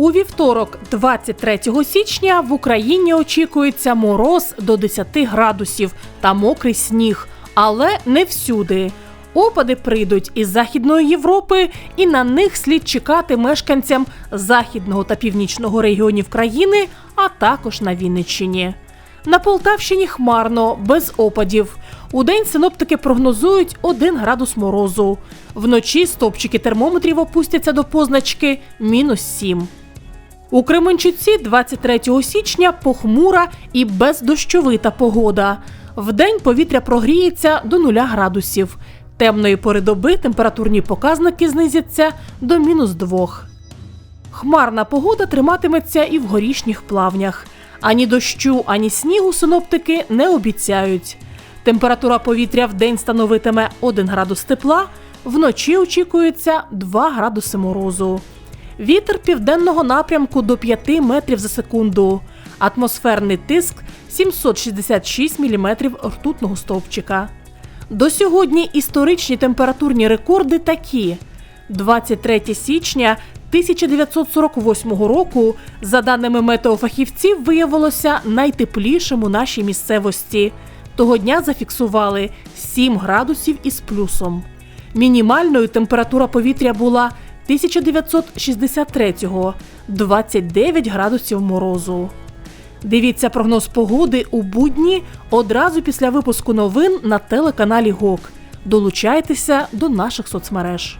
У вівторок, 23 січня, в Україні очікується мороз до 10 градусів та мокрий сніг, але не всюди. Опади прийдуть із Західної Європи, і на них слід чекати мешканцям західного та північного регіонів країни, а також на Вінниччині. На Полтавщині хмарно, без опадів. Удень синоптики прогнозують 1 градус морозу. Вночі стопчики термометрів опустяться до позначки мінус 7. У Кременчуці 23 січня похмура і бездощовита погода. Вдень повітря прогріється до 0 градусів. Темної пори доби температурні показники знизяться до мінус 2. Хмарна погода триматиметься і в горішніх плавнях. Ані дощу, ані снігу синоптики не обіцяють. Температура повітря в день становитиме 1 градус тепла, вночі очікується 2 градуси морозу. Вітер південного напрямку до 5 метрів за секунду. Атмосферний тиск 766 мм ртутного стовпчика. До сьогодні історичні температурні рекорди такі: 23 січня 1948 року, за даними метеофахівців, виявилося найтеплішим у нашій місцевості. Того дня зафіксували 7 градусів із плюсом. Мінімальною температура повітря була 1963-го 29 градусів морозу. Дивіться прогноз погоди у будні одразу після випуску новин на телеканалі ГОК. Долучайтеся до наших соцмереж.